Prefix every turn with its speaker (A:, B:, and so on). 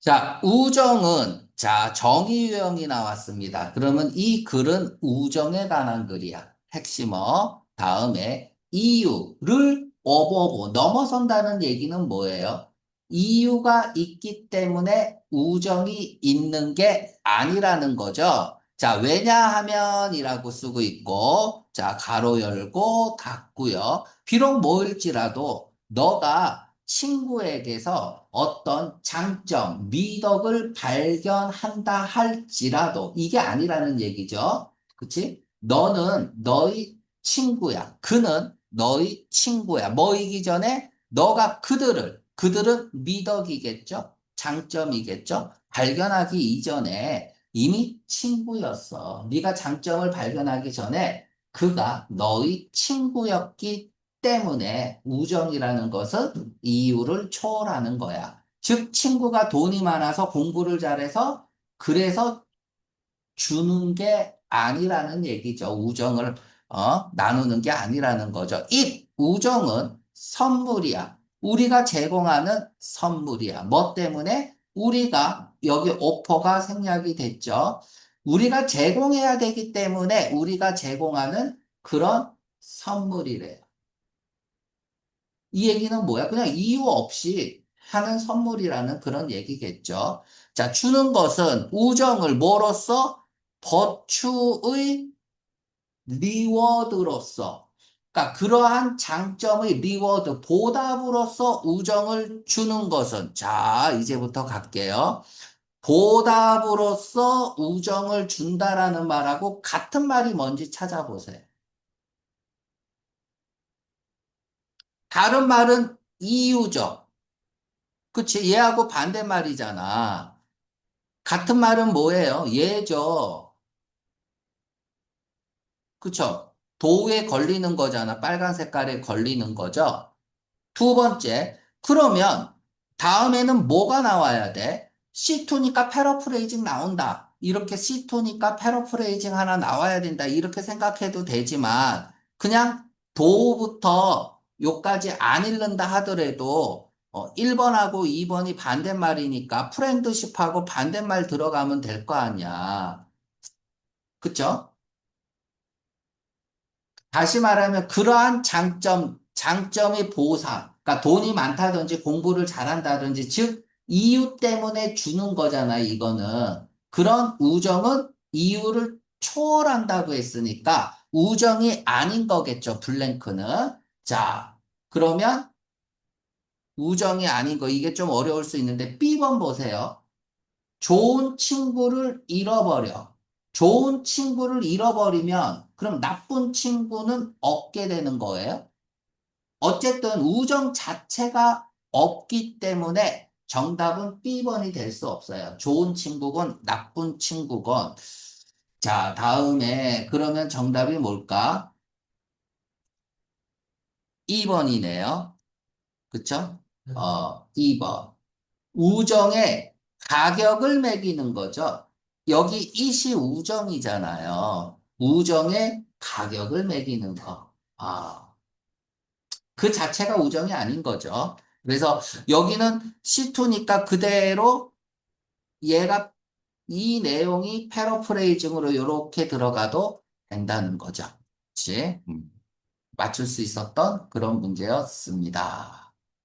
A: 자, 우정은, 자, 정의 유형이 나왔습니다. 그러면 이 글은 우정에 관한 글이야. 핵심어. 다음에 이유를 어버고 넘어선다는 얘기는 뭐예요? 이유가 있기 때문에 우정이 있는 게 아니라는 거죠. 자, 왜냐하면이라고 쓰고 있고, 자, 가로 열고 닫고요. 비록 뭐일지라도 너가 친구에게서 어떤 장점, 미덕을 발견한다 할지라도 이게 아니라는 얘기죠. 그치? 너는 너의 친구야. 그는 너의 친구야. 뭐이기 전에 너가 그들을, 그들은 미덕이겠죠? 장점이겠죠? 발견하기 이전에 이미 친구였어. 네가 장점을 발견하기 전에 그가 너의 친구였기 때문에 우정이라는 것은 이유를 초월하는 거야. 즉, 친구가 돈이 많아서 공부를 잘해서 그래서 주는 게 아니라는 얘기죠. 우정을 어, 나누는 게 아니라는 거죠. 이 우정은 선물이야. 우리가 제공하는 선물이야. 뭐 때문에? 우리가 여기 오퍼가 생략이 됐죠. 우리가 제공해야 되기 때문에 우리가 제공하는 그런 선물이래요. 이 얘기는 뭐야? 그냥 이유 없이 하는 선물이라는 그런 얘기겠죠. 자, 주는 것은 우정을 뭐로써? 버추의 리워드로서. 그러니까 그러한 장점의 리워드, 보답으로서 우정을 주는 것은, 자, 이제부터 갈게요. 보답으로서 우정을 준다라는 말하고 같은 말이 뭔지 찾아보세요. 다른 말은 이유죠. 그치? 얘하고 반대말이잖아. 같은 말은 뭐예요? 얘죠. 그쵸? 도에 걸리는 거잖아. 빨간 색깔에 걸리는 거죠. 두 번째, 그러면 다음에는 뭐가 나와야 돼? C2니까 패러프레이징 나온다. 이렇게 C2니까 패러프레이징 하나 나와야 된다. 이렇게 생각해도 되지만 그냥 도부터 요까지 안 읽는다 하더라도 어, 1번하고 2번이 반대말이니까 프렌드십하고 반대말 들어가면 될 거 아니야. 그쵸? 다시 말하면 그러한 장점, 장점의 보상, 그러니까 돈이 많다든지 공부를 잘한다든지, 즉, 이유 때문에 주는 거잖아요, 이거는. 그런 우정은 이유를 초월한다고 했으니까 우정이 아닌 거겠죠, 블랭크는. 자, 그러면 우정이 아닌 거, 이게 좀 어려울 수 있는데, B번 보세요. 좋은 친구를 잃어버려. 좋은 친구를 잃어버리면 그럼 나쁜 친구는 없게 되는 거예요. 어쨌든 우정 자체가 없기 때문에 정답은 B번이 될 수 없어요. 좋은 친구건 나쁜 친구건. 자, 다음에 그러면 정답이 뭘까? 2번이네요. 그쵸? 어, 2번. 우정의 가격을 매기는 거죠. 여기 이시 우정이잖아요. 우정의 가격을 매기는 거. 아, 그 자체가 우정이 아닌 거죠. 그래서 여기는 C2니까 그대로 얘가 이 내용이 패러프레이징으로 이렇게 들어가도 된다는 거죠. 그치? 음. 맞출 수 있었던 그런 문제였습니다.